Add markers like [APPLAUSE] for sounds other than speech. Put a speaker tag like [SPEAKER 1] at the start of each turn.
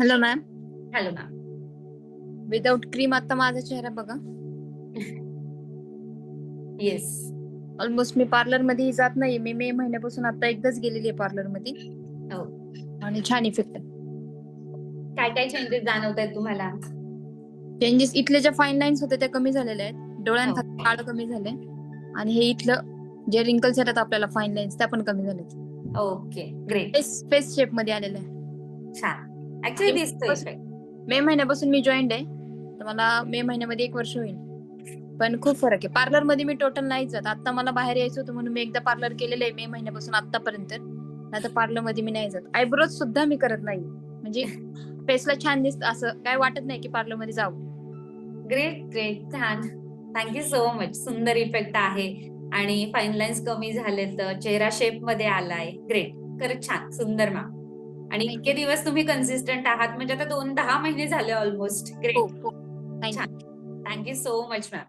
[SPEAKER 1] Hello ma'am
[SPEAKER 2] hello ma'am
[SPEAKER 1] without cream आता माझा चेहरा बघा. [LAUGHS]
[SPEAKER 2] येस
[SPEAKER 1] ऑलमोस्ट मी पार्लरमध्ये जात नाही मी मे महिन्यापासून आता एकदाच गेलेली आहे पार्लरमध्ये.
[SPEAKER 2] हो.
[SPEAKER 1] आणि छान इफेक्ट
[SPEAKER 2] काय काय चेंजेस जाणवत आहेत तुम्हाला?
[SPEAKER 1] चेंजेस इथले ज्या फाईन लाईन्स होते त्या कमी झालेल्या आहेत. डोळ्यांखाली
[SPEAKER 2] हो.
[SPEAKER 1] काळ कमी झाले. आणि हे इथलं जे रिंकल्स येतात आपल्याला फाईन लाईन्स त्या पण कमी झाल्यात.
[SPEAKER 2] ओके ग्रेट
[SPEAKER 1] फेस फेस शेपमध्ये आलेलं आहे.
[SPEAKER 2] छान. ऍक्च्युली दिसतोय.
[SPEAKER 1] मे महिन्यापासून मी जॉईंड आहे. तर मला मे महिन्यामध्ये एक वर्ष होईल. पण खूप फरक आहे. पार्लरमध्ये मी टोटल नाही जात आता मला बाहेर यायचं होतं म्हणून मी एकदा पार्लर केलेलं आहे मे महिन्यापासून आतापर्यंत आता पार्लरमध्ये मी नाही जात. आयब्रोज सुद्धा मी करत नाही. म्हणजे फेसला छान दिसत. असं काय वाटत नाही की पार्लरमध्ये जावं
[SPEAKER 2] ग्रेट ग्रेट छान. थँक्यू सो मच सुंदर इफेक्ट आहे. आणि फाईन लाईन्स कमी झालेत चेहरा शेपमध्ये आलाय. ग्रेट खरंच छान. सुंदर मॅम आणि इतके दिवस तुम्ही कन्सिस्टंट आहात. म्हणजे आता दोन दहा महिने झाले almost great. Thank you so much ma'am